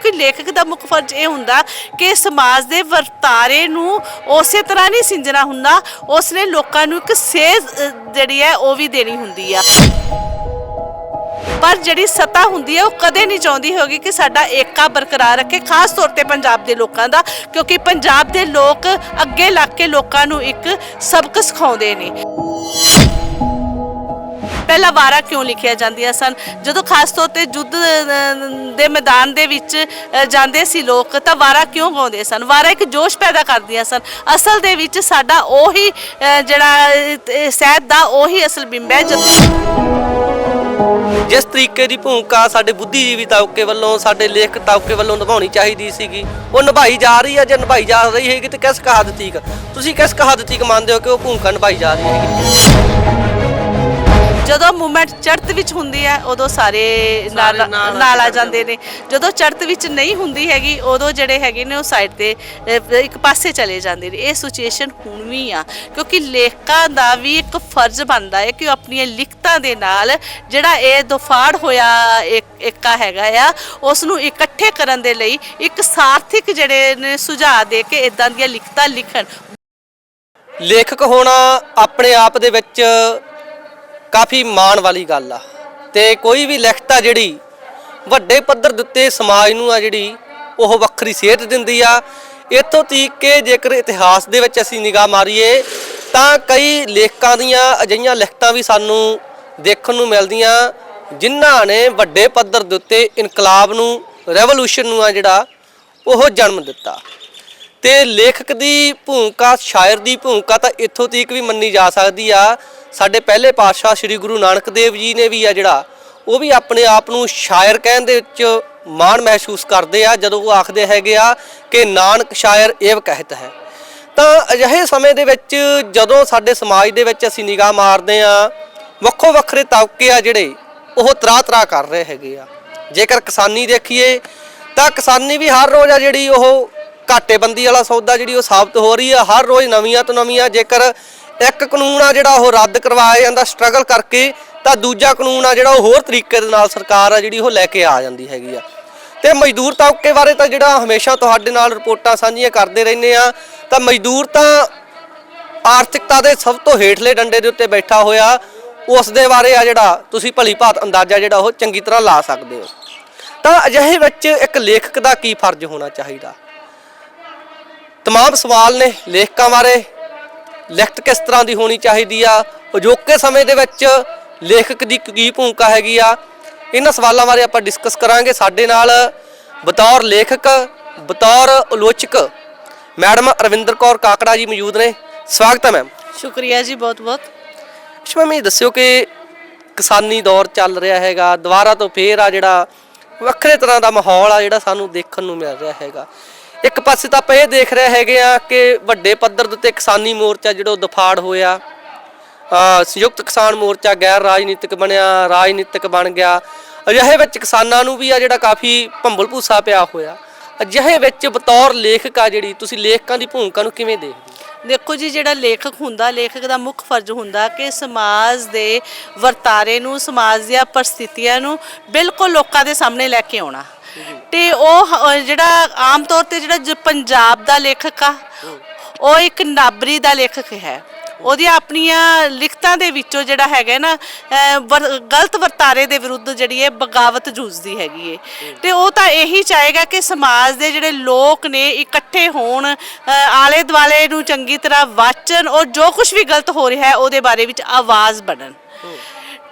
ਕਿਉਂਕਿ ਲੇਖਕ ਦਾ ਮੁੱਖ ਫਰਜ਼ ਇਹ ਹੁੰਦਾ ਕਿ ਸਮਾਜ ਦੇ ਵਰਤਾਰੇ ਨੂੰ ਉਸੇ ਤਰ੍ਹਾਂ ਨਹੀਂ ਸਿੰਜਣਾ ਹੁੰਦਾ, ਉਸਨੇ ਲੋਕਾਂ ਨੂੰ ਇੱਕ ਸੇਧ ਜਿਹੜੀ ਹੈ, ਉਹ ਵੀ ਦੇਣੀ ਹੁੰਦੀ ਆ। ਪਰ ਜਿਹੜੀ ਸਤਾ ਹੁੰਦੀ ਹੈ, ਉਹ ਕਦੇ ਨਹੀਂ ਚਾਹੁੰਦੀ ਹੋਗੀ ਕਿ ਸਾਡਾ ਏਕਾ ਬਰਕਰਾਰ ਰੱਖੇ, ਖਾਸ ਤੌਰ ਤੇ ਪੰਜਾਬ ਦੇ ਲੋਕਾਂ ਦਾ, ਕਿਉਂਕਿ ਪੰਜਾਬ ਦੇ ਲੋਕ ਅੱਗੇ ਲੱਗ ਕੇ ਲੋਕਾਂ ਨੂੰ ਇੱਕ ਸਬਕ ਸਿਖਾਉਂਦੇ ਨੇ। ਪਹਿਲਾਂ ਵਾਰਾ ਕਿਉਂ ਲਿਖਿਆ ਜਾਂਦੀਆਂ ਸਨ? ਜਦੋਂ ਖਾਸ ਤੌਰ ਤੇ ਯੁੱਧ ਦੇ ਮੈਦਾਨ ਦੇ ਵਿੱਚ ਜਾਂਦੇ ਸੀ ਲੋਕ ਤਾਂ ਵਾਰਾ ਕਿਉਂ ਗਾਉਂਦੇ ਸਨ? ਵਾਰਾ ਇੱਕ ਜੋਸ਼ ਪੈਦਾ ਕਰਦੀਆਂ ਸਨ। ਅਸਲ ਦੇ ਵਿੱਚ ਸਾਡਾ ਉਹੀ ਅ, ਜਿਹੜਾ ਸਹਿਤ ਦਾ ਉਹੀ ਅਸਲ ਬਿੰਬ ਹੈ ਜਿਸ ਤਰੀਕੇ ਦੀ ਭੂਮਿਕਾ ਸਾਡੇ ਬੁੱਧੀਜੀਵੀ ਤਾਉਕੇ ਵੱਲੋਂ ਸਾਡੇ ਲੇਖਕ ਤਾਉਕੇ ਵੱਲੋਂ ਨਿਭਾਉਣੀ ਚਾਹੀਦੀ ਸੀਗੀ ਉਹ ਨਿਭਾਈ ਜਾ ਰਹੀ ਹੈ ਜੇ ਨਿਭਾਈ ਜਾ ਰਹੀ ਹੈਗੀ ਤੇ ਕਿਸ ਹੱਦ ਤੁਸੀਂ ਕਿਸ ਹੱਦ ਮੰਨਦੇ ਹੋ ਕਿ ਉਹ ਭੂਮਿਕਾ ਨਿਭਾਈ ਜਾ ਰਹੀ ਹੈਗੀ? ਜਦੋਂ ਮੂਵਮੈਂਟ ਚੜ੍ਹਤ ਵਿੱਚ ਹੁੰਦੀ ਹੈ ਉਦੋਂ ਸਾਰੇ ਨਾਲ ਨਾਲ ਆ ਜਾਂਦੇ ਨੇ। ਜਦੋਂ ਚੜ੍ਹਤ ਵਿੱਚ ਨਹੀਂ ਹੁੰਦੀ ਹੈਗੀ ਉਦੋਂ ਜਿਹੜੇ ਹੈਗੇ ਨੇ ਉਹ ਸਾਈਡ ਤੇ ਇੱਕ ਪਾਸੇ ਚਲੇ ਜਾਂਦੇ ਨੇ। ਇਹ ਸਿਚੁਏਸ਼ਨ ਹੁਣ ਵੀ ਆ ਕਿਉਂਕਿ ਲੇਖਕਾਂ ਦਾ ਵੀ ਇੱਕ ਫਰਜ਼ ਬਣਦਾ ਹੈ ਕਿ ਉਹ ਆਪਣੀਆਂ ਲਿਖਤਾਂ ਦੇ ਨਾਲ ਜਿਹੜਾ ਇਹ ਦੁਫਾੜ ਹੋਇਆ ਇੱਕ ਏਕਾ ਹੈਗਾ ਆ ਉਸ ਨੂੰ ਇਕੱਠੇ ਕਰਨ ਦੇ ਲਈ ਇੱਕ ਸਾਰਥਿਕ ਜਿਹੜੇ ਨੇ ਸੁਝਾਅ ਦੇ ਕੇ ਇਦਾਂ ਦੀਆਂ ਲਿਖਤਾਂ ਲਿਖਣ। ਲੇਖਕ ਹੋਣਾ ਆਪਣੇ ਆਪ ਦੇ ਵਿੱਚ ਕਾਫੀ ਮਾਣ ਵਾਲੀ ਗੱਲ ਆ। ਤੇ ਕੋਈ ਵੀ ਲਿਖਤ ਆ ਜਿਹੜੀ ਵੱਡੇ ਪੱਧਰ ਦੇ ਉੱਤੇ ਸਮਾਜ ਨੂੰ ਆ ਜਿਹੜੀ ਉਹ ਵੱਖਰੀ ਸੇਧ ਦਿੰਦੀ ਆ। ਇੱਥੋਂ ਤੀਕ ਕਿ ਜੇਕਰ ਇਤਿਹਾਸ ਦੇ ਵਿੱਚ ਅਸੀਂ ਨਿਗਾਹ ਮਾਰੀਏ, ਤਾਂ ਕਈ ਲੇਖਕਾਂ ਦੀਆਂ ਅਜਿਹੀਆਂ ਲਿਖਤਾਂ ਵੀ ਸਾਨੂੰ ਦੇਖਣ ਨੂੰ ਮਿਲਦੀਆਂ, ਜਿਨ੍ਹਾਂ ਨੇ ਵੱਡੇ ਪੱਧਰ ਦੇ ਉੱਤੇ ਇਨਕਲਾਬ ਨੂੰ ਰੈਵੋਲੂਸ਼ਨ ਨੂੰ ਆ ਜਿਹੜਾ ਉਹ ਜਨਮ ਦਿੱਤਾ। ਤੇ ਲੇਖਕ ਦੀ ਭੂਮਿਕਾ, ਸ਼ਾਇਰ ਦੀ ਭੂਮਿਕਾ ਤਾਂ ਇੱਥੋਂ ਤੀਕ ਵੀ ਮੰਨੀ ਜਾ ਸਕਦੀ ਆ। ਸਾਡੇ ਪਹਿਲੇ ਪਾਤਸ਼ਾਹ ਸ੍ਰੀ ਗੁਰੂ ਨਾਨਕ ਦੇਵ ਜੀ ਨੇ ਵੀ ਆ ਜਿਹੜਾ, ਉਹ ਵੀ ਆਪਣੇ ਆਪ ਨੂੰ ਸ਼ਾਇਰ ਕਹਿਣ ਦੇ ਵਿੱਚ ਮਾਣ ਮਹਿਸੂਸ ਕਰਦੇ ਆ, ਜਦੋਂ ਉਹ ਆਖਦੇ ਹੈਗੇ ਆ ਕਿ ਨਾਨਕ ਸ਼ਾਇਰ ਏਵ ਕਹਿਤ ਹੈ। ਤਾਂ ਅਜਿਹੇ ਸਮੇਂ ਦੇ ਵਿੱਚ ਜਦੋਂ ਸਾਡੇ ਸਮਾਜ ਦੇ ਵਿੱਚ ਅਸੀਂ ਨਿਗਾਹ ਮਾਰਦੇ ਆ, ਵੱਖੋ ਵੱਖਰੇ ਤਬਕੇ ਆ ਜਿਹੜੇ, ਉਹ ਤਰਾ ਤਰਾ ਕਰ ਰਹੇ ਹੈਗੇ ਆ। ਜੇਕਰ ਕਿਸਾਨੀ ਦੇਖੀਏ, ਤਾਂ ਕਿਸਾਨੀ ਵੀ ਹਰ ਰੋਜ਼ ਆ ਜਿਹੜੀ ਉਹ ਘਾਟੇਬੰਦੀ ਵਾਲਾ ਸੌਦਾ ਜਿਹੜੀ ਉਹ ਸਾਬਤ ਹੋ ਰਹੀ ਆ। ਹਰ ਰੋਜ਼ ਨਵੀਆਂ ਤੋਂ ਨਵੀਆਂ ਜੇਕਰ ਇੱਕ ਕਾਨੂੰਨ ਆ ਜਿਹੜਾ ਉਹ ਰੱਦ ਕਰਵਾਇਆ ਜਾਂਦਾ ਸਟਰਗਲ ਕਰਕੇ, ਤਾਂ ਦੂਜਾ ਕਾਨੂੰਨ ਆ ਜਿਹੜਾ ਉਹ ਹੋਰ ਤਰੀਕੇ ਦੇ ਨਾਲ ਸਰਕਾਰ ਆ ਜਿਹੜੀ ਉਹ ਲੈ ਕੇ ਆ ਜਾਂਦੀ ਹੈਗੀ ਆ। ਤੇ ਮਜ਼ਦੂਰ ਤਬਕੇ ਬਾਰੇ ਤਾਂ ਜਿਹੜਾ ਹਮੇਸ਼ਾ ਤੁਹਾਡੇ ਨਾਲ ਰਿਪੋਰਟਾਂ ਸਾਂਝੀਆਂ ਕਰਦੇ ਰਹਿੰਦੇ ਆ, ਤਾਂ ਮਜ਼ਦੂਰ ਤਾਂ ਆਰਥਿਕਤਾ ਦੇ ਸਭ ਤੋਂ ਹੇਠਲੇ ਡੰਡੇ ਦੇ ਉੱਤੇ ਬੈਠਾ ਹੋਇਆ, ਉਸ ਦੇ ਬਾਰੇ ਆ ਜਿਹੜਾ ਤੁਸੀਂ ਭਲੀ ਭਾਤ ਅੰਦਾਜ਼ਾ ਜਿਹੜਾ ਉਹ ਚੰਗੀ ਤਰ੍ਹਾਂ ਲਾ ਸਕਦੇ ਹੋ। ਤਾਂ ਅਜਿਹੇ ਵਿੱਚ ਇੱਕ ਲੇਖਕ ਦਾ ਕੀ ਫਰਜ਼ ਹੋਣਾ ਚਾਹੀਦਾ? ਤਮਾਮ ਸਵਾਲ ਨੇ ਲੇਖਕਾਂ ਬਾਰੇ ਲਿਖਤ ਕਿਸ ਤਰ੍ਹਾਂ ਦੀ ਹੋਣੀ ਚਾਹੀਦੀ ਆ ਅਜੋਕੇ ਸਮੇਂ ਦੇ ਵਿੱਚ ਲੇਖਕ ਦੀ ਕੀ ਭੂਮਿਕਾ ਹੈਗੀ ਆ ਇਹਨਾਂ ਸਵਾਲਾਂ ਬਾਰੇ ਆਪਾਂ ਡਿਸਕਸ ਕਰਾਂਗੇ ਸਾਡੇ ਨਾਲ ਬਤੌਰ ਲੇਖਕ ਬਤੌਰ ਆਲੋਚਕ ਮੈਡਮ ਅਰਵਿੰਦਰ ਕੌਰ ਕਾਕੜਾ ਜੀ ਮੌਜੂਦ ਨੇ ਸਵਾਗਤ ਹੈ ਮੈਮ ਸ਼ੁਕਰੀਆ ਜੀ ਬਹੁਤ ਬਹੁਤ ਅੱਛਾ ਮੈਮ ਇਹ ਦੱਸਿਓ ਕਿ ਕਿਸਾਨੀ ਦੌਰ ਚੱਲ ਰਿਹਾ ਹੈਗਾ ਦੁਬਾਰਾ ਤੋਂ ਫੇਰ ਆ ਜਿਹੜਾ ਵੱਖਰੇ ਤਰ੍ਹਾਂ ਦਾ ਮਾਹੌਲ ਆ ਜਿਹੜਾ ਸਾਨੂੰ ਦੇਖਣ ਨੂੰ ਮਿਲ ਰਿਹਾ ਹੈਗਾ ਇੱਕ ਪਾਸੇ ਤਾਂ ਆਪਾਂ ਇਹ ਦੇਖ ਰਹੇ ਹੈਗੇ ਆ ਕਿ ਵੱਡੇ ਪੱਧਰ ਦੇ ਉੱਤੇ ਕਿਸਾਨੀ ਮੋਰਚਾ ਜਿਹੜਾ ਉਹ ਦਫਾੜ ਹੋਇਆ। ਸੰਯੁਕਤ ਕਿਸਾਨ ਮੋਰਚਾ ਗੈਰ ਰਾਜਨੀਤਿਕ ਬਣਿਆ, ਰਾਜਨੀਤਿਕ ਬਣ ਗਿਆ। ਅਜਿਹੇ ਵਿੱਚ ਕਿਸਾਨਾਂ ਨੂੰ ਵੀ ਆ ਜਿਹੜਾ ਕਾਫੀ ਭੰਬਲ ਭੂਸਾ ਪਿਆ ਹੋਇਆ। ਅਜਿਹੇ ਵਿੱਚ ਬਤੌਰ ਲੇਖਕ ਆ ਜਿਹੜੀ, ਤੁਸੀਂ ਲੇਖਕਾਂ ਦੀ ਭੂਮਿਕਾ ਨੂੰ ਕਿਵੇਂ ਦੇਖਦੇ ਦੇਖੋ ਜੀ, ਜਿਹੜਾ ਲੇਖਕ ਹੁੰਦਾ, ਲੇਖਕ ਦਾ ਮੁੱਖ ਫਰਜ਼ ਹੁੰਦਾ ਕਿ ਸਮਾਜ ਦੇ ਵਰਤਾਰੇ ਨੂੰ, ਸਮਾਜ ਦੀਆਂ ਪਰਿਸਥਿਤੀਆਂ ਨੂੰ ਬਿਲਕੁਲ ਲੋਕਾਂ ਦੇ ਸਾਹਮਣੇ ਲੈ ਕੇ ਆਉਣਾ। ਤੇ ਉਹ ਹ- ਜਿਹੜਾ ਆਮ ਤੌਰ ਤੇ ਜਿਹੜਾ ਜ- ਪੰਜਾਬ ਦਾ ਲੇਖਕ ਆ ਉਹ ਇੱਕ ਨਾਬਰੀ ਦਾ ਲੇਖਕ ਹੈ। ਉਹਦੀਆਂ ਆਪਣੀਆਂ ਲਿਖਤਾਂ ਦੇ ਵਿੱਚੋਂ ਜਿਹੜਾ ਹੈਗਾ ਨਾ ਅਹ, ਵਰ- ਗਲਤ ਵਰਤਾਰੇ ਦੇ ਵਿਰੁੱਧ ਜਿਹੜੀ ਹੈ ਬਗਾਵਤ ਜੂਝਦੀ ਹੈਗੀ ਏ। ਤੇ ਉਹ ਤਾਂ ਇਹੀ ਚਾਹੇਗਾ ਕਿ ਸਮਾਜ ਦੇ ਜਿਹੜੇ ਲੋਕ ਨੇ ਇਕੱਠੇ ਹੋਣ ਅਹ, ਆਲੇ ਦੁਆਲੇ ਨੂੰ ਚੰਗੀ ਤਰ੍ਹਾਂ ਵਾਚਣ ਔਰ ਜੋ ਕੁਝ ਵੀ ਗਲਤ ਹੋ ਰਿਹਾ ਹੈ ਉਹਦੇ ਬਾਰੇ ਵਿੱਚ ਆਵਾਜ਼ ਬਣਨ।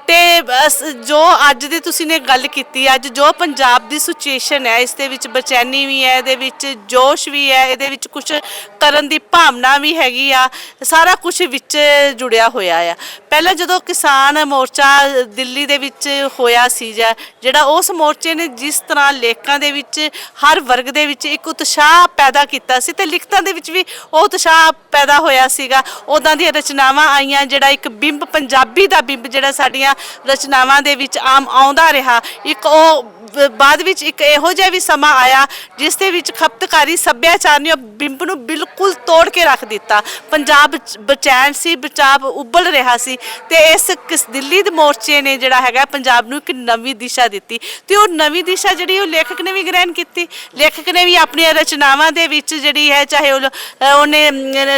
ਤੇ ਬਸ ਜੋ ਅੱਜ ਦੀ ਤੁਸੀਂ ਨੇ ਗੱਲ ਕੀਤੀ, ਅੱਜ ਜੋ ਪੰਜਾਬ ਦੀ ਸਿਚੁਏਸ਼ਨ ਹੈ, ਇਸ ਦੇ ਵਿੱਚ ਬੇਚੈਨੀ ਵੀ ਹੈ, ਇਹਦੇ ਵਿੱਚ ਜੋਸ਼ ਵੀ ਹੈ, ਇਹਦੇ ਵਿੱਚ ਕੁਝ ਕਰਨ ਦੀ ਭਾਵਨਾ ਵੀ ਹੈਗੀ ਆ, ਸਾਰਾ ਕੁਝ ਵਿੱਚ ਜੁੜਿਆ ਹੋਇਆ ਆ। ਪਹਿਲਾਂ ਜਦੋਂ ਕਿਸਾਨ ਮੋਰਚਾ ਦਿੱਲੀ ਦੇ ਵਿੱਚ ਹੋਇਆ ਸੀ ਜਿਹੜਾ ਉਸ ਮੋਰਚੇ ਨੇ ਜਿਸ ਤਰ੍ਹਾਂ ਲੇਖਕਾਂ ਦੇ ਵਿੱਚ ਹਰ ਵਰਗ ਦੇ ਵਿੱਚ ਇੱਕ ਉਤਸ਼ਾਹ ਪੈਦਾ ਕੀਤਾ ਸੀ ਤੇ ਲਿਖਤਾਂ ਦੇ ਵਿੱਚ ਵੀ ਉਹ ਉਤਸ਼ਾਹ ਪੈਦਾ ਹੋਇਆ ਸੀਗਾ ਉਦਾਂ ਦੀਆਂ ਰਚਨਾਵਾਂ ਆਈਆਂ, ਜਿਹੜਾ ਇੱਕ ਬਿੰਬ ਪੰਜਾਬੀ ਦਾ ਬਿੰਬ ਜਿਹੜਾ ਸਾਡੀਆਂ ਰਚਨਾਵਾਂ ਦੇ ਵਿੱਚ ਆਮ ਆਉਂਦਾ ਰਿਹਾ। ਇੱਕ ਉਹ ਬਾਅਦ ਵਿੱਚ ਇੱਕ ਇਹੋ ਜਿਹਾ ਵੀ ਸਮਾਂ ਆਇਆ ਜਿਸ ਦੇ ਵਿੱਚ ਖਪਤਕਾਰੀ ਸੱਭਿਆਚਾਰ ਨੇ ਉਹ ਬਿੰਬ ਨੂੰ ਬਿਲਕੁਲ ਤੋੜ ਕੇ ਰੱਖ ਦਿੱਤਾ। ਪੰਜਾਬ ਚ ਬਚੈਨ ਸੀ, ਪੰਜਾਬ ਉੱਬਲ ਰਿਹਾ ਸੀ ਤੇ ਇਸ ਕਿਸ ਦਿੱਲੀ ਦੇ ਮੋਰਚੇ ਨੇ ਜਿਹੜਾ ਹੈਗਾ ਪੰਜਾਬ ਨੂੰ ਇੱਕ ਨਵੀਂ ਦਿਸ਼ਾ ਦਿੱਤੀ ਤੇ ਉਹ ਨਵੀਂ ਦਿਸ਼ਾ ਜਿਹੜੀ ਉਹ ਲੇਖਕ ਨੇ ਵੀ ਗ੍ਰਹਿਣ ਕੀਤੀ। ਲੇਖਕ ਨੇ ਵੀ ਆਪਣੀਆਂ ਰਚਨਾਵਾਂ ਦੇ ਵਿੱਚ ਜਿਹੜੀ ਹੈ ਚਾਹੇ ਉਹਨੇ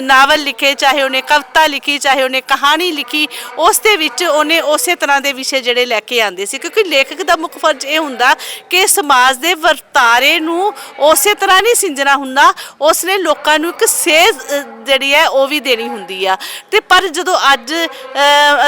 ਨਾਵਲ ਲਿਖੇ, ਚਾਹੇ ਉਹਨੇ ਕਵਿਤਾ ਲਿਖੀ, ਚਾਹੇ ਉਹਨੇ ਕਹਾਣੀ ਲਿਖੀ, ਉਸ ਦੇ ਵਿੱਚ ਉਹਨੇ ਉਸੇ ਤਰ੍ਹਾਂ ਦੇ ਵਿਸ਼ੇ ਜਿਹੜੇ ਲੈ ਕੇ ਆਉਂਦੇ ਸੀ ਕਿਉਂਕਿ ਲੇਖਕ ਦਾ ਮੁੱਖ ਫਰਜ਼ ਇਹ ਹੁੰਦਾ ਕਿ ਸਮਾਜ ਦੇ ਵਰਤਾਰੇ ਨੂੰ ਉਸੇ ਤਰ੍ਹਾਂ ਨਹੀਂ ਸਿੰਜਣਾ ਹੁੰਦਾ ਉਸਨੇ ਲੋਕਾਂ ਨੂੰ ਇੱਕ ਸੇਧ ਜਿਹੜੀ ਹੈ ਉਹ ਵੀ ਦੇਣੀ ਹੁੰਦੀ ਆ। ਤੇ ਪਰ ਜਦੋਂ ਅੱਜ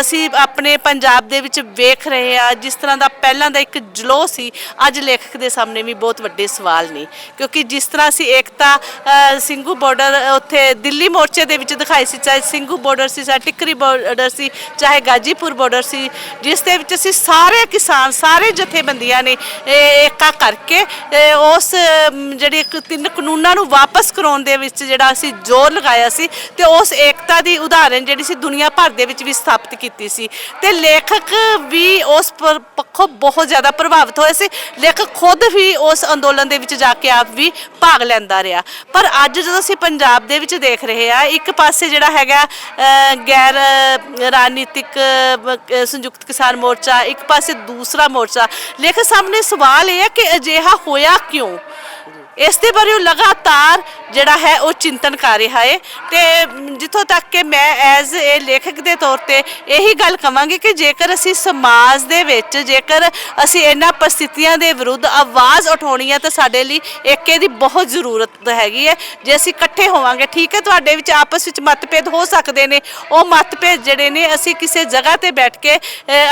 ਅਸੀਂ ਆਪਣੇ ਪੰਜਾਬ ਦੇ ਵਿੱਚ ਵੇਖ ਰਹੇ ਆ ਜਿਸ ਤਰ੍ਹਾਂ ਦਾ ਪਹਿਲਾਂ ਦਾ ਇੱਕ ਜਲੋ ਸੀ ਅੱਜ ਲੇਖਕ ਦੇ ਸਾਹਮਣੇ ਵੀ ਬਹੁਤ ਵੱਡੇ ਸਵਾਲ ਨੇ। ਕਿਉਂਕਿ ਜਿਸ ਤਰ੍ਹਾਂ ਅਸੀਂ ਏਕਤਾ ਅ, ਸਿੰਘੂ ਬਾਰਡਰ ਉੱਥੇ ਦਿੱਲੀ ਮੋਰਚੇ ਦੇ ਵਿੱਚ ਦਿਖਾਈ ਸੀ ਚਾਹੇ ਸਿੰਘੂ ਬਾਰਡਰ ਸੀ ਚਾਹੇ ਟਿੱਕਰੀ ਬਾਰਡਰ ਸੀ ਚਾਹੇ ਗਾਜੀਪੁਰ ਬਾਰਡਰ ਸੀ ਜਿਸ ਦੇ ਵਿੱਚ ਅਸੀਂ ਸਾਰੇ ਕਿਸਾਨ ਸਾਰੇ ਜਥੇਬੰਦੀਆਂ ਨੇ ਏਕਾ ਕਰਕੇ ਉਸ ਜਿਹੜੀ ਇੱਕ ਤਿੰਨ ਕਾਨੂੰਨਾਂ ਨੂੰ ਵਾਪਸ ਕਰਾਉਣ ਦੇ ਵਿੱਚ ਜਿਹੜਾ ਅਸੀਂ ਜ਼ੋਰ ਲਗਾਇਆ ਸੀ ਤੇ ਉਸ ਏਕਤਾ ਦੀ ਉਦਾਹਰਣ ਜਿਹੜੀ ਸੀ ਦੁਨੀਆ ਭਰ ਦੇ ਵਿੱਚ ਵੀ ਸਥਾਪਿਤ ਕੀਤੀ ਸੀ। ਤੇ ਲੇਖਕ ਵੀ ਉਸ ਪਰ- ਪੱਖੋਂ ਬਹੁਤ ਜ਼ਿਆਦਾ ਪ੍ਰਭਾਵਿਤ ਹੋਏ ਸੀ। ਲੇਖਕ ਖੁਦ ਵੀ ਉਸ ਅੰਦੋਲਨ ਦੇ ਵਿੱਚ ਜਾ ਕੇ ਆਪ ਵੀ ਭਾਗ ਲੈਂਦਾ ਰਿਹਾ। ਪਰ ਅੱਜ ਜਦੋਂ ਅਸੀਂ ਪੰਜਾਬ ਦੇ ਵਿੱਚ ਦੇਖ ਰਹੇ ਆ ਇੱਕ ਪਾਸੇ ਜਿਹੜਾ ਹੈਗਾ ਗੈਰ ਰਾਜਨੀਤਿਕ ਸੰਯੁਕਤ ਕਿਸਾਨ ਮੋਰਚਾ, ਇੱਕ ਪਾਸੇ ਦੂਸਰਾ ਮੋਰਚਾ, ਲੇਖਕ ਸਾਹਮਣੇ ਸਵਾਲ ਇਹ ਹੈ ਕਿ ਅਜਿਹਾ ਹੋਇਆ ਕਿਉਂ? ਇਸ ਦੇ ਬਾਰੇ ਉਹ ਲਗਾਤਾਰ ਜਿਹੜਾ ਹੈ ਉਹ ਚਿੰਤਨ ਕਰ ਰਿਹਾ ਹੈ ਤੇ ਜਿੱਥੋਂ ਤੱਕ ਕਿ ਮੈਂ ਐਜ਼ ਇਹ ਲੇਖਕ ਦੇ ਤੌਰ ਤੇ ਇਹੀ ਗੱਲ ਕਵਾਂਗੀ ਕਿ ਜੇਕਰ ਅਸੀਂ ਸਮਾਜ ਦੇ ਵਿੱਚ ਜੇਕਰ ਅਸੀਂ ਇਹਨਾਂ ਪਰਿਸਥਿਤੀਆਂ ਦੇ ਵਿਰੁੱਧ ਆਵਾਜ਼ ਉਠਾਉਣੀ ਹੈ ਤਾਂ ਸਾਡੇ ਲਈ ਏਕੇ ਦੀ ਬਹੁਤ ਜ਼ਰੂਰਤ ਹੈਗੀ ਹੈ। ਜੇ ਅਸੀਂ ਇਕੱਠੇ ਹੋਵਾਂਗੇ, ਠੀਕ ਹੈ, ਤੁਹਾਡੇ ਵਿੱਚ ਆਪਸ ਵਿੱਚ ਮਤਭੇਦ ਹੋ ਸਕਦੇ ਨੇ, ਉਹ ਮਤਭੇਦ ਜਿਹੜੇ ਨੇ ਅਸੀਂ ਕਿਸੇ ਜਗ੍ਹਾ ਤੇ ਬੈਠ ਕੇ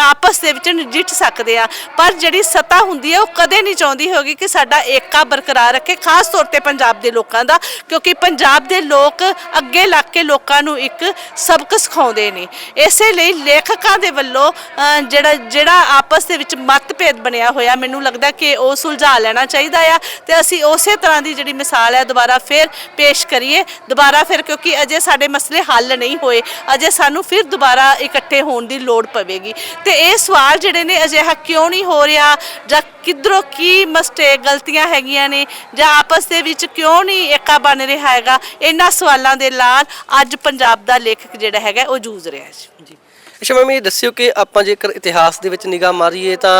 ਆਪਸ ਦੇ ਵਿੱਚ ਨਜਿੱਠ ਸਕਦੇ ਆ ਪਰ ਜਿਹੜੀ ਸਤਾ ਹੁੰਦੀ ਹੈ, ਉਹ ਕਦੇ ਨਹੀਂ ਚਾਹੁੰਦੀ ਹੋਗੀ ਕਿ ਸਾਡਾ ਏਕਾ ਬਰਕਰਾਰ ਰੱਖੇ ਖਾਸ ਤੌਰ ਤੇ ਪੰਜਾਬ ਦੇ ਲੋਕਾਂ ਦਾ ਕਿਉਂਕਿ ਪੰਜਾਬ ਦੇ ਲੋਕ ਅੱਗੇ ਲੱਗ ਕੇ ਲੋਕਾਂ ਨੂੰ ਇੱਕ ਸਬਕ ਸਿਖਾਉਂਦੇ ਨੇ। ਇਸੇ ਲਈ ਲੇਖਕਾਂ ਦੇ ਵੱਲੋਂ ਅ, ਜਿਹੜਾ ਜਿਹੜਾ ਆਪਸ ਦੇ ਵਿੱਚ ਮਤਭੇਦ ਬਣਿਆ ਹੋਇਆ ਮੈਨੂੰ ਲੱਗਦਾ ਕਿ ਉਹ ਸੁਲਝਾ ਲੈਣਾ ਚਾਹੀਦਾ ਆ। ਤੇ ਅਸੀਂ ਉਸੇ ਤਰ੍ਹਾਂ ਦੀ ਜਿਹੜੀ ਮਿਸਾਲ ਹੈ ਦੁਬਾਰਾ ਫਿਰ ਪੇਸ਼ ਕਰੀਏ। ਦੁਬਾਰਾ ਫਿਰ ਕਿਉਂਕਿ ਅਜੇ ਸਾਡੇ ਮਸਲੇ ਹੱਲ ਨਹੀਂ ਹੋਏ ਅਜੇ ਸਾਨੂੰ ਫਿਰ ਦੁਬਾਰਾ ਇਕੱਠੇ ਹੋਣ ਦੀ ਲੋੜ ਪਵੇਗੀ। ਤੇ ਇਹ ਸਵਾਲ ਜਿਹੜੇ ਨੇ ਅਜਿਹਾ ਕਿਉਂ ਨਹੀਂ ਹੋ ਰਿਹਾ ਜਾਂ ਕਿੱਧਰੋਂ ਕੀ ਮਸਟੇਕ ਗਲਤੀਆਂ ਹੈਗੀਆਂ ਨੇ ਜਾਂ ਆਪਸ ਦੇ ਵਿੱਚ ਕਿਉਂ ਨਹੀਂ ਏਕਾ ਬਣ ਰਿਹਾ ਹੈਗਾ? ਇਹਨਾਂ ਸਵਾਲਾਂ ਦੇ ਨਾਲ ਅੱਜ ਪੰਜਾਬ ਦਾ ਲੇਖਕ ਜਿਹੜਾ ਹੈਗਾ, ਉਹ ਜੂਝ ਰਿਹਾ ਹੈ। ਜੀ। ਅੱਛਾ ਮੈਮ, ਇਹ ਦੱਸਿਓ ਕਿ ਆਪਾਂ ਜੇਕਰ ਇਤਿਹਾਸ ਦੇ ਵਿੱਚ ਨਿਗਾਹ ਮਾਰੀਏ ਤਾਂ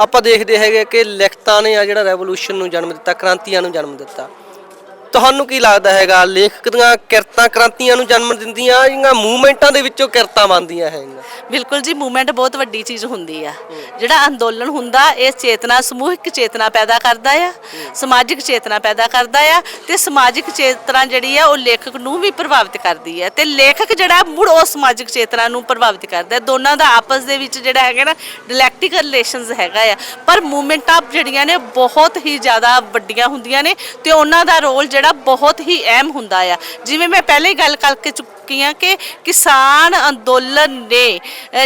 ਆਪਾਂ ਦੇਖਦੇ ਹੈਗੇ ਕਿ ਲਿਖਤਾਂ ਨੇ ਆ ਜਿਹੜਾ ਰੈਵੋਲੂਸ਼ਨ ਨੂੰ ਜਨਮ ਦਿੱਤਾ, ਕ੍ਰਾਂਤੀਆਂ ਨੂੰ ਜਨਮ ਦਿੱਤਾ। ਤੁਹਾਨੂੰ ਕੀ ਲੱਗਦਾ ਹੈਗਾ? ਲੇਖਕ ਦੀਆਂ ਕਿਰਤਾਂ ਕ੍ਰਾਂਤੀਆਂ ਨੂੰ ਜਨਮ ਦਿੰਦੀਆਂ ਜਾਂ ਮੂਵਮੈਂਟਾਂ ਦੇ ਵਿੱਚੋਂ ਕਿਰਤਾਂ ਬਣਦੀਆਂ ਹੈਗੀਆਂ? ਬਿਲਕੁਲ ਜੀ, ਮੂਵਮੈਂਟ ਬਹੁਤ ਵੱਡੀ ਚੀਜ਼ ਹੁੰਦੀ ਆ। ਜਿਹੜਾ ਅੰਦੋਲਨ ਹੁੰਦਾ, ਇਹ ਚੇਤਨਾ, ਸਮੂਹਿਕ ਚੇਤਨਾ ਪੈਦਾ ਕਰਦਾ ਆ, ਸਮਾਜਿਕ ਚੇਤਨਾ ਪੈਦਾ ਕਰਦਾ ਆ ਤੇ ਸਮਾਜਿਕ ਚੇਤਨਾ ਜਿਹੜੀ ਆ, ਉਹ ਲੇਖਕ ਨੂੰ ਵੀ ਪ੍ਰਭਾਵਿਤ ਕਰਦੀ ਹੈ ਤੇ ਲੇਖਕ ਜਿਹੜਾ ਮੁੜ ਉਹ ਸਮਾਜਿਕ ਚੇਤਨਾ ਨੂੰ ਪ੍ਰਭਾਵਿਤ ਕਰਦਾ ਦੋਨਾਂ ਦਾ ਆਪਸ ਦੇ ਵਿੱਚ ਜਿਹੜਾ ਹੈਗਾ ਨਾ ਡਿਲੈਕਟਿਕਲ ਰਿਲੇਸ਼ਨਸ ਹੈਗਾ ਆ। ਪਰ ਮੂਵਮੈਂਟਾਂ ਜਿਹੜੀਆਂ ਨੇ, ਬਹੁਤ ਹੀ ਜ਼ਿਆਦਾ ਵੱਡੀਆਂ ਹੁੰਦੀਆਂ ਨੇ ਤੇ ਉਹਨਾਂ ਦਾ ਰੋਲ ਜਿਹੜਾ ਬਹੁਤ ਹੀ ਅਹਿਮ ਹੁੰਦਾ ਆ। ਜਿਵੇਂ ਮੈਂ ਪਹਿਲੇ ਗੱਲ ਕਰਕੇ ਚੁੱਕੀ ਹਾਂ ਕਿ ਕਿਸਾਨ ਅੰਦੋਲਨ ਨੇ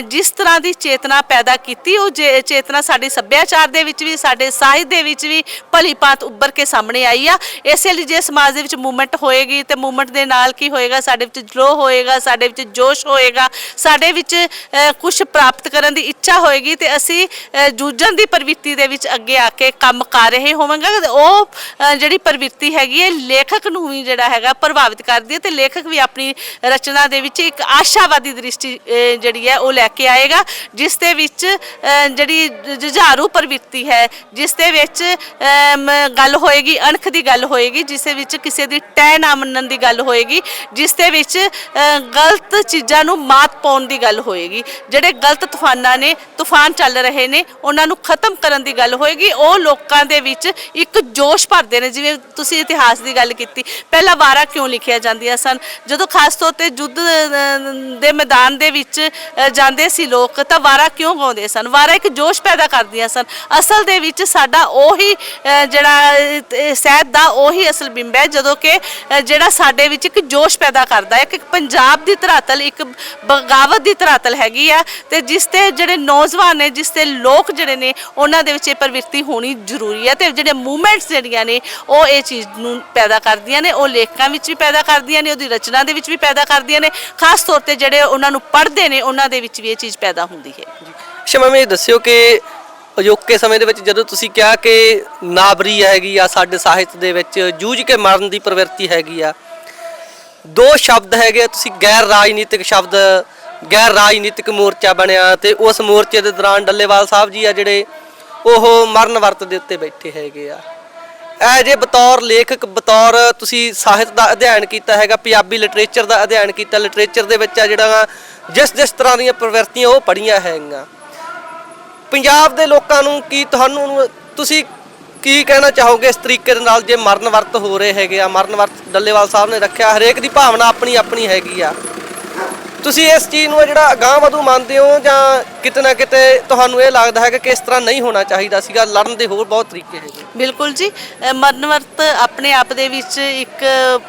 ਜਿਸ ਤਰ੍ਹਾਂ ਦੀ ਚੇਤਨਾ ਪੈਦਾ ਕੀਤੀ, ਉਹ ਜੇ- ਚੇਤਨਾ ਸਾਡੇ ਸੱਭਿਆਚਾਰ ਦੇ ਵਿੱਚ ਵੀ, ਸਾਡੇ ਸਾਹਿਤ ਦੇ ਵਿੱਚ ਵੀ ਭਲੀ ਭਾਂਤ ਉੱਭਰ ਕੇ ਸਾਹਮਣੇ ਆਈ ਆ। ਇਸੇ ਲਈ ਜੇ ਸਮਾਜ ਦੇ ਵਿੱਚ ਮੂਵਮੈਂਟ ਹੋਏਗੀ, ਤੇ ਮੂਵਮੈਂਟ ਦੇ ਨਾਲ ਕੀ ਹੋਏਗਾ? ਸਾਡੇ ਵਿੱਚ ਜਲੋ ਹੋਏਗਾ, ਸਾਡੇ ਵਿੱਚ ਜੋਸ਼ ਹੋਏਗਾ, ਸਾਡੇ ਵਿੱਚ ਕੁਝ ਪ੍ਰਾਪਤ ਕਰਨ ਦੀ ਇੱਛਾ ਹੋਏਗੀ, ਤੇ ਅਸੀਂ ਜੂਝਣ ਦੀ ਪ੍ਰਵਿਰਤੀ ਦੇ ਵਿੱਚ ਅੱਗੇ ਆ ਕੇ ਕੰਮ ਕਰ ਰਹੇ ਹੋਵਾਂਗੇ। ਉਹ ਜਿਹੜੀ ਪ੍ਰਵਿਰਤੀ ਹੈਗੀ ਹੈ ਲੇਖਕ ਨੂੰ ਵੀ ਜਿਹੜਾ ਹੈਗਾ ਪ੍ਰਭਾਵਿਤ ਕਰਦੀ ਹੈ ਤੇ ਲੇਖਕ ਵੀ ਆਪਣੀ ਰਚਨਾ ਦੇ ਵਿੱਚ ਇੱਕ ਆਸ਼ਾਵਾਦੀ ਦ੍ਰਿਸ਼ਟੀ ਜਿਹੜੀ ਹੈ ਉਹ ਲੈ ਕੇ ਆਏਗਾ, ਜਿਸ ਦੇ ਵਿੱਚ ਜਿਹੜੀ ਜੁਝਾਰੂ ਪ੍ਰਵਿਰਤੀ ਹੈ, ਜਿਸ ਦੇ ਵਿੱਚ ਗੱਲ ਹੋਏਗੀ, ਅਣਖ ਦੀ ਗੱਲ ਹੋਏਗੀ, ਜਿਸ ਦੇ ਵਿੱਚ ਕਿਸੇ ਦੀ ਟੈ ਨਾ ਮੰਨਣ ਦੀ ਗੱਲ ਹੋਏਗੀ, ਜਿਸ ਦੇ ਵਿੱਚ ਗਲਤ ਚੀਜ਼ਾਂ ਨੂੰ ਮਾਤ ਪਾਉਣ ਦੀ ਗੱਲ ਹੋਏਗੀ। ਜਿਹੜੇ ਗਲਤ ਤੂਫਾਨਾਂ ਨੇ, ਤੂਫਾਨ ਚੱਲ ਰਹੇ ਨੇ, ਉਹਨਾਂ ਨੂੰ ਖਤਮ ਕਰਨ ਦੀ ਗੱਲ ਹੋਏਗੀ। ਉਹ ਲੋਕਾਂ ਦੇ ਵਿੱਚ ਇੱਕ ਜੋਸ਼ ਭਰਦੇ ਨੇ, ਜਿਵੇਂ ਤੁਸੀਂ ਇਤਿਹਾਸ ਦੀ ਗੱਲ ਕੀਤੀ। ਪਹਿਲਾਂ ਵਾਰਾਂ ਕਿਉਂ ਲਿਖੀਆਂ ਜਾਂਦੀਆਂ ਸਨ? ਜਦੋਂ ਖਾਸ ਤੌਰ ਤੇ ਯੁੱਧ ਦੇ ਮੈਦਾਨ ਦੇ ਵਿੱਚ ਜਾਂਦੇ ਸੀ ਲੋਕ ਤਾਂ ਵਾਰਾਂ ਕਿਉਂ ਗਾਉਂਦੇ ਸਨ? ਵਾਰਾਂ ਇੱਕ ਜੋਸ਼ ਪੈਦਾ ਕਰਦੀਆਂ ਸਨ। ਅਸਲ ਦੇ ਵਿੱਚ ਸਾਡਾ ਉਹੀ ਜਿਹੜਾ ਅ, ਦਾ ਉਹੀ ਅਸਲ ਬਿੰਬ ਹੈ ਜਦੋਂ ਕਿ ਜਿਹੜਾ ਸਾਡੇ ਵਿੱਚ ਇੱਕ ਜੋਸ਼ ਪੈਦਾ ਕਰਦਾ ਹੈ। ਕਿ ਪੰਜਾਬ ਦੀ ਧਰਾਤਲ ਇੱਕ ਬਗਾਵਤ ਦੀ ਧਰਾਤਲ ਹੈਗੀ ਆ ਤੇ ਜਿਸ ਤੇ ਜਿਹੜੇ ਨੌਜਵਾਨ ਨੇ ਜਿਸ ਤੇ ਲੋਕ ਜਿਹੜੇ ਨੇ ਉਹਨਾਂ ਦੇ ਵਿੱਚ ਇਹ ਪ੍ਰਵਿਰਤੀ ਹੋਣੀ ਜ਼ਰੂਰੀ ਹੈ ਤੇ ਜਿਹੜੇ ਮੂਵਮੈਂਟਸ ਜਿਹੜੀਆਂ ਨੇ ਉਹ ਇਹ ਚੀਜ਼ ਨੂੰ ਪੈਦਾ ਕਰਦੀਆਂ ਨੇ ਉਹ ਲੇਖਕਾਂ ਵਿੱਚ ਵੀ ਪੈਦਾ ਕਰਦੀਆਂ ਨੇ ਉਹਦੀ ਰਚਨਾ ਦੇ ਵਿੱਚ ਵੀ ਪੈਦਾ ਕਰਦੀਆਂ ਨੇ ਖਾਸ ਤੌਰ ਤੇ ਜਿਹੜੇ ਉਹਨਾਂ ਨੂੰ ਪੜ੍ਹਦੇ ਨੇ ਉਹਨਾਂ ਦੇ ਵਿੱਚ ਵੀ ਇਹ ਚੀਜ਼ ਪੈਦਾ ਹੁੰਦੀ ਹੈ। ਅੱਛਾ ਮੈਮ ਦੱਸਿਓ ਕਿ ਅਜੋਕੇ ਸਮੇਂ ਦੇ ਵਿੱਚ ਜਦੋਂ ਤੁਸੀਂ ਕਿਹਾ ਕਿ ਨਾਬਰੀ ਹੈਗੀ ਆ ਸਾਡੇ ਸਾਹਿਤ ਦੇ ਵਿੱਚ ਜੂਝ ਕੇ ਮਰਨ ਦੀ ਪ੍ਰਵਿਰਤੀ ਹੈਗੀ ਆ ਦੋ ਸ਼ਬਦ ਹੈਗੇ ਆ, ਤੁਸੀਂ ਗੈਰ ਰਾਜਨੀਤਿਕ ਸ਼ਬਦ ਗੈਰ ਰਾਜਨੀਤਿਕ ਮੋਰਚਾ ਬਣਿਆ ਤੇ ਉਸ ਮੋਰਚੇ ਦੇ ਦੌਰਾਨ ਡੱਲੇਵਾਲ ਸਾਹਿਬ ਜੀ ਆ ਜਿਹੜੇ ਉਹ ਮਰਨ ਵਰਤ ਦੇ ਉੱਤੇ ਬੈਠੇ ਹੈਗੇ ਆ। ਇਹ ਜੇ ਬਤੌਰ ਲੇਖਕ, ਬਤੌਰ ਤੁਸੀਂ ਸਾਹਿਤ ਦਾ ਅਧਿਐਨ ਕੀਤਾ ਹੈਗਾ, ਪੰਜਾਬੀ ਲਿਟਰੇਚਰ ਦਾ ਅਧਿਐਨ ਕੀਤਾ ਲਿਟਰੇਚਰ ਦੇ ਵਿੱਚ ਆ ਜਿਹੜਾ ਜਿਸ ਜਿਸ ਤਰ੍ਹਾਂ ਦੀਆਂ ਪ੍ਰਵਿਰਤੀਆਂ ਉਹ ਪੜੀਆਂ ਹੈਗੀਆਂ। ਪੰਜਾਬ ਦੇ ਲੋਕਾਂ ਨੂੰ ਕੀ ਤੁਹਾਨੂੰ ਤੁਸੀਂ ਕੀ ਕਹਿਣਾ ਚਾਹੋਗੇ ਇਸ ਤਰੀਕੇ ਦੇ ਨਾਲ ਜੇ ਮਰਨ ਵਰਤ ਹੋ ਰਹੇ ਹੈਗੇ ਆ? ਮਰਨ ਵਰਤ ਡੱਲੇਵਾਲ ਸਾਹਿਬ ਨੇ ਰੱਖਿਆ, ਹਰੇਕ ਦੀ ਭਾਵਨਾ ਆਪਣੀ ਆਪਣੀ ਹੈਗੀ ਆ। ਤੁਸੀਂ ਇਸ ਚੀਜ਼ ਨੂੰ ਜਿਹੜਾ ਅਗਾਂਹ ਵਧੂ ਮੰਨਦੇ ਹੋ ਜਾਂ ਕਿਤੇ ਨਾ ਕਿਤੇ ਤੁਹਾਨੂੰ ਇਹ ਲੱਗਦਾ ਹੈ ਕਿ ਇਸ ਤਰ੍ਹਾਂ ਨਹੀਂ ਹੋਣਾ ਚਾਹੀਦਾ ਸੀਗਾ ਲੜਨ ਦੇ ਹੋਰ ਬਹੁਤ ਤਰੀਕੇ ਹੈਗੇ ਬਿਲਕੁਲ ਜੀ ਅ, ਮਰਨ ਵਰਤ ਆਪਣੇ ਆਪ ਦੇ ਵਿੱਚ ਇੱਕ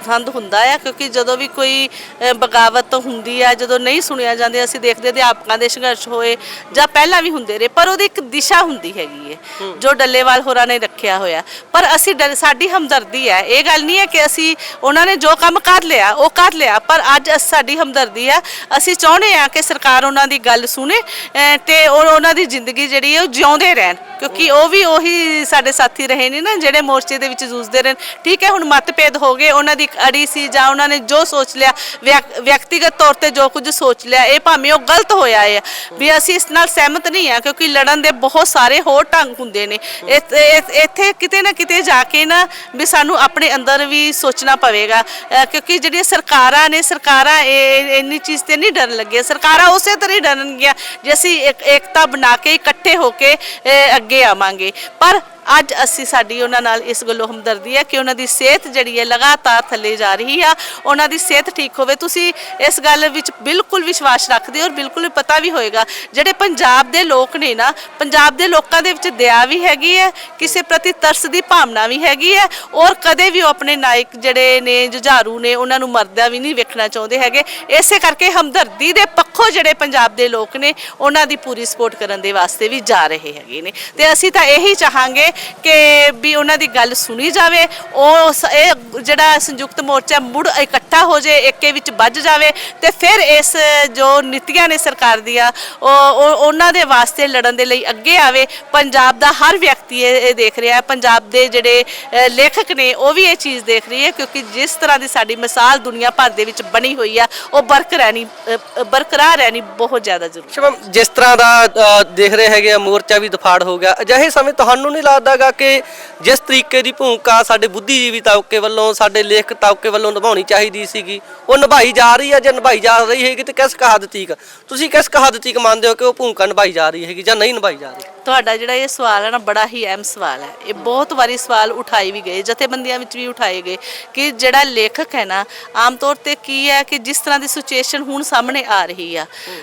ਫੰਦ ਹੁੰਦਾ ਆ ਕਿਉਂਕਿ ਜਦੋਂ ਵੀ ਕੋਈ ਅ, ਬਗਾਵਤ ਹੁੰਦੀ ਆ ਜਦੋਂ ਨਹੀਂ ਸੁਣਿਆ ਜਾਂਦੇ ਅਸੀਂ ਦੇਖਦੇ ਅਧਿਆਪਕਾਂ ਦੇ ਸੰਘਰਸ਼ ਹੋਏ ਜਾਂ ਪਹਿਲਾਂ ਵੀ ਹੁੰਦੇ ਰਹੇ ਪਰ ਉਹਦੀ ਇੱਕ ਦਿਸ਼ਾ ਹੁੰਦੀ ਹੈਗੀ ਹੈ। ਜੋ ਡੱਲੇਵਾਲ ਹੋਰਾਂ ਨੇ ਰੱਖਿਆ ਹੋਇਆ। ਪਰ ਅਸੀਂ ਡਰ- ਸਾਡੀ ਹਮਦਰਦੀ ਹੈ ਇਹ ਗੱਲ ਨਹੀਂ ਹੈ ਕਿ ਅਸੀਂ ਉਹਨਾਂ ਨੇ ਜੋ ਕੰਮ ਕਰ ਲਿਆ ਉਹ ਕਰ ਲਿਆ ਪਰ ਅੱਜ ਅਸ- ਸਾਡੀ ਹਮਦਰਦੀ ਆ ਅਸੀਂ ਚਾਹੁੰਦੇ ਆ ਕਿ ਸਰਕਾਰ ਉਹਨਾਂ ਦੀ ਗੱਲ ਸੁਣੇ ਅ, ਤੇ ਉਹ ਉਹਨਾਂ ਦੀ ਜ਼ਿੰਦਗੀ ਜਿਹੜੀ ਹੈ ਉਹ ਜਿਉਂਦੇ ਰਹਿਣ ਕਿਉਂਕਿ ਉਹ ਵੀ ਉਹੀ ਸਾਡੇ ਸਾਥੀ ਰਹੇ ਨੇ ਨਾ ਜਿਹੜੇ ਮੋਰਚੇ ਦੇ ਵਿੱਚ ਜੂਝਦੇ ਰਹੇ ਠੀਕ ਹੈ ਹੁਣ ਮਤਭੇਦ ਹੋ ਗਏ ਉਹਨਾਂ ਦੀ ਇੱਕ ਅੜੀ ਸੀ ਜਾਂ ਉਹਨਾਂ ਨੇ ਜੋ ਸੋਚ ਲਿਆ ਵਿਅਕ- ਵਿਅਕਤੀਗਤ ਤੌਰ ਤੇ ਜੋ ਕੁਝ ਸੋਚ ਲਿਆ ਇਹ ਭਾਵੇਂ ਉਹ ਗਲਤ ਹੋਇਆ ਹੈ। ਵੀ ਅਸੀਂ ਇਸ ਨਾਲ ਸਹਿਮਤ ਨਹੀਂ ਆ ਕਿਉਂਕਿ ਲੜਨ ਦੇ ਬਹੁਤ ਸਾਰੇ ਹੋਰ ਢੰਗ ਹੁੰਦੇ ਨੇ। ਇਥ- ਇੱਥੇ ਕਿਤੇ ਨਾ ਕਿਤੇ ਜਾ ਕੇ ਨਾ ਵੀ ਸਾਨੂੰ ਆਪਣੇ ਅੰਦਰ ਵੀ ਸੋਚਣਾ ਪਵੇਗਾ ਕਿਉਂਕਿ ਜਿਹੜੀਆਂ ਸਰਕਾਰਾਂ ਨੇ ਸਰਕਾਰਾਂ ਇਹ ਇੰਨੀ ਚੀਜ਼ ਤੇ ਨਹੀਂ ਡਰਨ ਲੱਗੀਆਂ ਸਰਕਾਰਾਂ ਉਸੇ ਤਰ੍ਹਾਂ ਹੀ ਡਰਨਗੀਆਂ ਜੇ ਅਸੀਂ ਇੱਕ ਏਕਤਾ ਬਣਾ ਕੇ ਇਕੱਠੇ ਹੋ ਕੇ ਅ, ਅੱਗੇ ਆਵਾਂਗੇ। ਪਰ ਅੱਜ ਅਸੀਂ ਸਾਡੀ ਉਹਨਾਂ ਨਾਲ ਇਸ ਗੱਲੋਂ ਹਮਦਰਦੀ ਹੈ ਕਿ ਉਹਨਾਂ ਦੀ ਸਿਹਤ ਜਿਹੜੀ ਹੈ ਲਗਾਤਾਰ ਥੱਲੇ ਜਾ ਰਹੀ ਆ। ਉਹਨਾਂ ਦੀ ਸਿਹਤ ਠੀਕ ਹੋਵੇ। ਤੁਸੀਂ ਇਸ ਗੱਲ ਵਿੱਚ ਬਿਲਕੁਲ ਵਿਸ਼ਵਾਸ ਰੱਖਦੇ ਹੋ ਔਰ ਬਿਲਕੁਲ ਪਤਾ ਵੀ ਹੋਏਗਾ। ਜਿਹੜੇ ਪੰਜਾਬ ਦੇ ਲੋਕ ਨੇ ਨਾ, ਪੰਜਾਬ ਦੇ ਲੋਕਾਂ ਦੇ ਵਿੱਚ ਦਇਆ ਵੀ ਹੈਗੀ ਹੈ, ਕਿਸੇ ਪ੍ਰਤੀ ਤਰਸ ਦੀ ਭਾਵਨਾ ਵੀ ਹੈਗੀ ਹੈ ਔਰ ਕਦੇ ਵੀ ਉਹ ਆਪਣੇ ਨਾਇਕ ਜਿਹੜੇ ਨੇ ਜੁਝਾਰੂ ਨੇ, ਉਹਨਾਂ ਨੂੰ ਮਰਦਾ ਵੀ ਨਹੀਂ ਵੇਖਣਾ ਚਾਹੁੰਦੇ ਹੈਗੇ। ਇਸੇ ਕਰਕੇ ਹਮਦਰਦੀ ਦੇ ਪੱਖੋਂ ਜਿਹੜੇ ਪੰਜਾਬ ਦੇ ਲੋਕ ਨੇ ਉਹਨਾਂ ਦੀ ਪੂਰੀ ਸਪੋਰਟ ਕਰਨ ਦੇ ਵਾਸਤੇ ਵੀ ਜਾ ਰਹੇ ਹੈਗੇ ਨੇ। ਤੇ ਅਸੀਂ ਤਾਂ ਇਹੀ ਚਾਹਾਂਗੇ ਕਿ ਵੀ ਉਹਨਾਂ ਦੀ ਗੱਲ ਸੁਣੀ ਜਾਵੇ ਉਹ ਸ- ਇਹ ਜਿਹੜਾ ਸੰਯੁਕਤ ਮੋਰਚਾ ਮੁੜ ਇਕੱਠਾ ਹੋ ਜੇ ਏਕੇ ਵਿੱਚ ਵੱਜ ਜਾਵੇ ਤੇ ਫਿਰ ਇਸ ਜੋ ਨੀਤੀਆਂ ਨੇ ਸਰਕਾਰ ਦੀਆਂ ਉਹ ਉਹ- ਉਹਨਾਂ ਦੇ ਵਾਸਤੇ ਲੜਨ ਦੇ ਲਈ ਅੱਗੇ ਆਵੇ। ਪੰਜਾਬ ਦਾ ਹਰ ਵਿਅਕਤੀ ਇਹ ਇਹ ਦੇਖ ਰਿਹਾ ਹੈ ਪੰਜਾਬ ਦੇ ਜਿਹੜੇ ਅ, ਲੇਖਕ ਨੇ ਉਹ ਵੀ ਇਹ ਚੀਜ਼ ਦੇਖ ਰਹੀ ਹੈ ਕਿਉਂਕਿ ਜਿਸ ਤਰ੍ਹਾਂ ਦੀ ਸਾਡੀ ਮਿਸਾਲ ਦੁਨੀਆ ਭਰ ਦੇ ਵਿੱਚ ਬਣੀ ਹੋਈ ਆ ਉਹ ਬਰਕਰਾਰ ਰਹਿਣੀ ਅ, ਅ, ਬਰਕਰਾਰ ਰਹਿਣੀ ਬਹੁਤ ਜ਼ਿਆਦਾ ਜ਼ਰੂਰੀ ਸ਼ਿਵਮ ਜਿਸ ਤਰ੍ਹਾਂ ਦਾ ਅ, ਦੇਖ ਰਹੇ ਹੈਗੇ ਆ ਮੋਰਚਾ ਵੀ ਦਫਾੜ ਹੋ ਗਿਆ। ਅਜਿਹੇ ਸਮੇਂ ਤੁਹਾਨੂੰ ਨਹੀਂ ਲੱਗਦਾਗਾ ਕਿ ਜਿਸ ਤਰੀਕੇ ਦੀ ਭੂਮਿਕਾ ਸਾਡੇ ਬੁੱਧੀਜੀਵੀ ਤਬਕੇ ਵੱਲੋਂ ਸਾਡੇ ਲੇਖਕ ਤਬਕੇ ਵੱਲੋਂ ਨਿਭਾਉਣੀ ਚਾਹੀਦੀ ਸੀਗੀ ਉਹ ਨਿਭਾਈ ਜਾ ਰਹੀ ਹੈ ਜਾਂ ਨਿਭਾਈ ਜਾ ਰਹੀ ਹੈਗੀ ਤੇ ਕਿਸ ਹੱਦ ਤੀਕ ਤੁਸੀਂ ਕਿਸ ਕਹਾਦਤੀਕ ਮੰਨਦੇ ਹੋ ਕਿ ਉਹ ਭੂਮਿਕਾ ਨਿਭਾਈ ਜਾ ਰਹੀ ਹੈਗੀ ਜਾਂ ਨਹੀਂ ਨਿਭਾਈ ਜਾ ਰਹੀ? ਤੁਹਾਡਾ ਜਿਹੜਾ ਇਹ ਸਵਾਲ ਹੈ ਨਾ, ਬੜਾ ਹੀ ਅਹਿਮ ਸਵਾਲ ਹੈ। ਇਹ ਬਹੁਤ ਵਾਰੀ ਸਵਾਲ ਉਠਾਏ ਵੀ ਗਏ, ਜਥੇਬੰਦੀਆਂ ਵਿੱਚ ਵੀ ਉਠਾਏ ਗਏ ਕਿ ਜਿਹੜਾ ਲੇਖਕ ਹੈ ਨਾ, ਆਮ ਤੌਰ ਤੇ ਕੀ ਹੈ ਕਿ ਜਿਸ ਤਰ੍ਹਾਂ ਦੀ ਸਿਚੁਏਸ਼ਨ ਹੁਣ ਸਾਹਮਣੇ ਆ ਰਹੀ ਆ।